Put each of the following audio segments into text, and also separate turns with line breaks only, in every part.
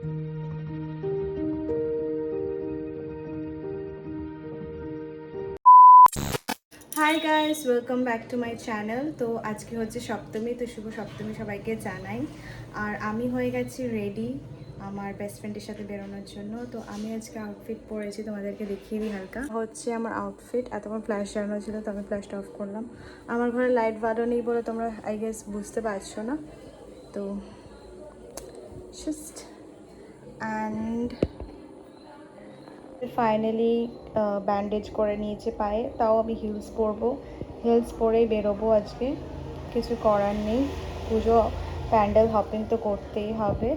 Hi guys welcome back to my channel তো আজকে হচ্ছে সপ্তমী, তো শুভ সপ্তমী সবাইকে জানাই। আর আমি হয়ে গেছি রেডি আমার বেস্ট ফ্রেন্ডের সাথে বেরোনোর জন্য। তো আমি আজকে আউটফিট পরেছি, তোমাদেরকে দেখিয়ে দিই হালকা। হচ্ছে আমার আউটফিট এতক্ষণ ফ্ল্যাশ জ্বালানো ছিল, তো আমি ফ্ল্যাশটা অফ করলাম। আমার ঘরে লাইট বাড়ো নেই বলে তোমরা আই গেস বুঝতে পারছ না। তো জাস্ট অ্যান্ড ফাইনালি ব্যান্ডেজ করে নিয়েছে পায়ে। তাও আমি হিলস পরবো। হিলস পরেই বেরোবো আজকে। কিছু করার নেই। পুজো, প্যান্ডেল হপিং তো করতেই হবে।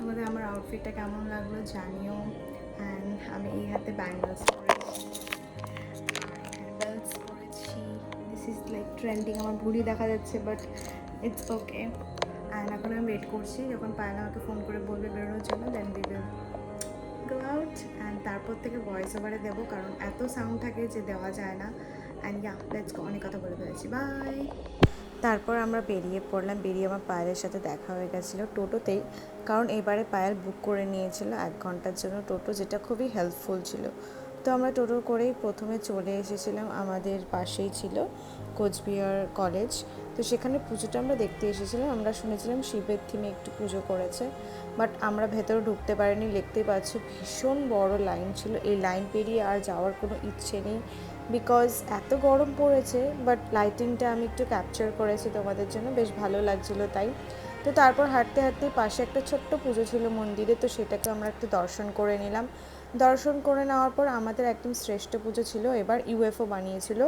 আমাদের আমার আউটফিটটা কেমন লাগল জানিও। অ্যান্ড আমি এই হাতে ব্যাঙ্গলস পরেছি। ব্যাঙ্গলস পরেছি। দিস ইজ লাইক ট্রেন্ডিং আমার ভুড়ি দেখা যাচ্ছে বাট ইটস ওকে অ্যান্ড এখন আমি ওয়েট করছি। যখন পায়লা আমাকে ফোন করে বলবে বেরোনোর জন্য then we will go out and তারপর থেকে ভয়েস ওভারে দেবো, কারণ এত সাউন্ড থাকে যে দেওয়া যায় না। অ্যান্ড ইয়া লেটস অনেক কথা বলে ফেলেছি। বাই তারপর আমরা বেরিয়ে পড়লাম। বেরিয়ে আমার পায়েলের সাথে দেখা হয়ে গেছিল টোটোতেই, কারণ এবারে পায়েল বুক করে নিয়েছিল এক ঘণ্টার জন্য। টোটো যেটা খুবই হেল্পফুল ছিল। তো আমরা টোটো করেই প্রথমে চলে এসেছিলাম, আমাদের পাশেই ছিল কোচবিহার কলেজ। তো সেখানে পুজোটা আমরা দেখতে এসেছিলাম, আমরা শুনেছিলাম শিবের থিমে একটু পুজো করেছে বাট আমরা ভেতরে ঢুকতে পারিনি, দেখতেই পাচ্ছ ভীষণ বড় লাইন ছিল। এই লাইন পেরিয়ে আর যাওয়ার কোনো ইচ্ছে নেই বিকজ এত গরম পড়েছে বাট লাইটিংটা আমি একটু ক্যাপচার করেছি তোমাদের জন্য, বেশ ভালো লাগছিল তাই। তো তারপর হাঁটতে হাঁটতে পাশে একটা ছোট্ট পুজো ছিল মন্দিরে, তো সেটাকে আমরা একটু দর্শন করে নিলাম। দর্শন করে নেওয়ার পর আমাদের একদম শ্রেষ্ঠ পুজো ছিল। এবার ইউএফও বানিয়েছিল।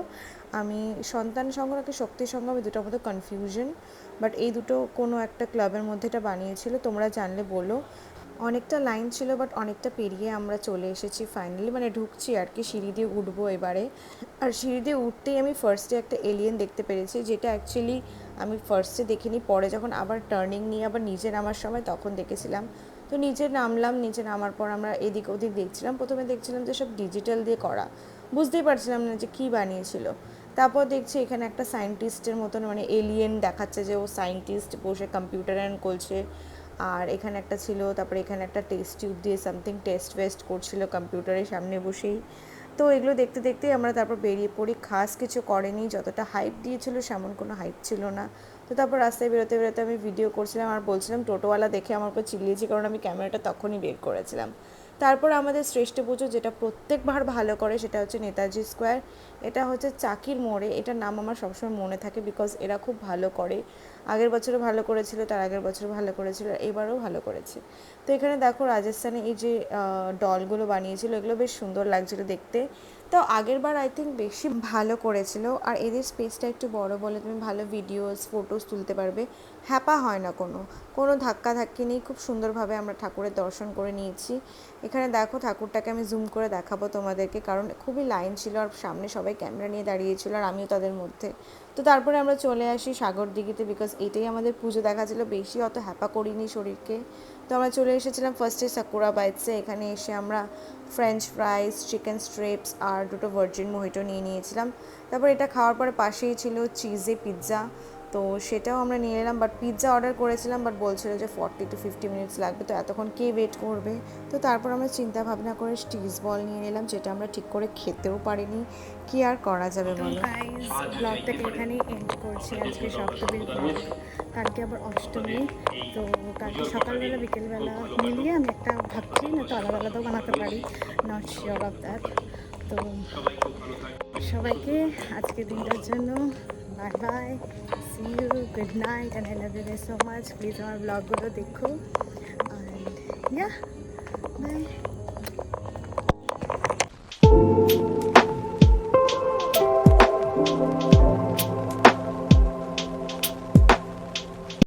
আমি সন্তান কি শক্তি এই দুটোর মধ্যে কনফিউশন বাট এই দুটো কোনো একটা ক্লাবের মধ্যে এটা বানিয়েছিল। তোমরা জানলে বলো। অনেকটা লাইন ছিল বাট অনেকটা পেরিয়ে আমরা চলে এসেছি ফাইনালি মানে ঢুকছি আর কি, সিঁড়ি দিয়ে উঠবো এবারে। আর সিঁড়ি দিয়ে উঠতেই আমি ফার্স্টে একটা এলিয়েন দেখতে পেরেছি, যেটা অ্যাকচুয়ালি আমি ফার্স্টে দেখিনি, পরে যখন আবার টার্নিং নিয়ে আবার নিচে নামার সময় তখন দেখেছিলাম। তো নিচে নামলাম নিচে নামার পর আমরা এদিক ওদিক দেখছিলাম। প্রথমে দেখছিলাম যে সব ডিজিটাল দিয়ে করা। বুঝতেই পারছিলাম না যে কী বানিয়েছিল। তারপর দেখছি এখানে একটা সায়েন্টিস্টের মতন মানে এলিয়েন দেখাচ্ছে যে ও সায়েন্টিস্ট বসে কম্পিউটার করছে। আর এখানে একটা ছিল, তারপরে এখানে একটা টেস্ট টিউব দিয়ে সামথিং টেস্ট ওয়েস্ট করছিল কম্পিউটারের সামনে বসেই। তো এগুলো দেখতে দেখতেই আমরা তারপর বেরিয়ে পড়ি। খাস কিছু করেনি, যতটা হাইপ দিয়েছিল সেমন কোনো হাইপ ছিল না। তো তারপর রাস্তায় বেরোতে বেরোতে আমি ভিডিও করছিলাম আর বলছিলাম, টোটোওয়ালা দেখে আমার উপর চিল্লিয়েছি, কারণ আমি ক্যামেরাটা তখনই বের করেছিলাম। তারপর আমাদের শ্রেষ্ঠ পুজো যেটা প্রত্যেকবার ভালো করে সেটা হচ্ছে নেতাজি স্কোয়ার। এটা হচ্ছে চাকির মোড়ে। এটার নাম আমার সবসময় মনে থাকে বিকজ এরা খুব ভালো করে। আগের বছরও ভালো করেছিল, তার আগের বছরও ভালো করেছিল এবারও ভালো করেছে। তো এখানে দেখো রাজস্থানে এই যে ডলগুলো বানিয়েছিল, এগুলো বেশ সুন্দর লাগছিল দেখতে। তো আগের বার আই থিঙ্ক বেশি ভালো করেছিল। আর এদের স্পেসটা একটু বড় বলে তুমি ভালো ভিডিওস ফটোস তুলতে পারবে। হ্যাপা হয় না কোনো। কোনো ধাক্কা ধাক্কি নেই। খুব সুন্দরভাবে আমরা ঠাকুরের দর্শন করে নিয়েছি। এখানে দেখো ঠাকুরটাকে আমি জুম করে দেখাবো তোমাদেরকে, কারণ খুবই লাইন ছিল আর সামনে সবাই ক্যামেরা নিয়ে দাঁড়িয়েছিল আর আমিও তাদের মধ্যে। তো তারপরে আমরা চলে আসি সাগর দিঘিতে বিকজ এটাই আমাদের পুজো দেখা ছিল বেশি অত হ্যাপা করিনি শরীরকে। তো আমরা চলে এসেছিলাম ফার্স্টে সাকুরা বাইটসে এখানে এসে আমরা ফ্রেঞ্চ ফ্রাইস চিকেন স্ট্রিপস আর দুটো ভার্জিন মোহিটো নিয়ে নিয়েছিলাম। তারপর এটা খাওয়ার পরে পাশেই ছিল চিজে পিৎজা তো সেটাও আমরা নিয়ে এলাম বাট পিৎজা অর্ডার করেছিলাম বাট বলছিল যে ফর্টি টু ফিফটি মিনিটস লাগবে তো এতক্ষণ কে ওয়েট করবে? তো তারপর আমরা চিন্তা ভাবনা করে স্টিজ বল নিয়ে নিলাম যেটা আমরা ঠিক করে খেতেও পারিনি। কি আর করা যাবে বলো? ব্লগটাকে এখানেই এন্ড করছি আজকে সপ্তমীর ব্লগ কালকে আবার অষ্টমী তো কালকে সকালবেলা বিকেলবেলা মিলিয়ে আমি একটা ভাবছি না তো আলাদা আলাদাও বানাতে পারি নট শিওর অফ দ্যাট তো সবাইকে আজকে দিনটার জন্য bye bye see you good night and I love you so much please আমার ব্লগগুলো দেখো অ্যান্ড ইয়া বাই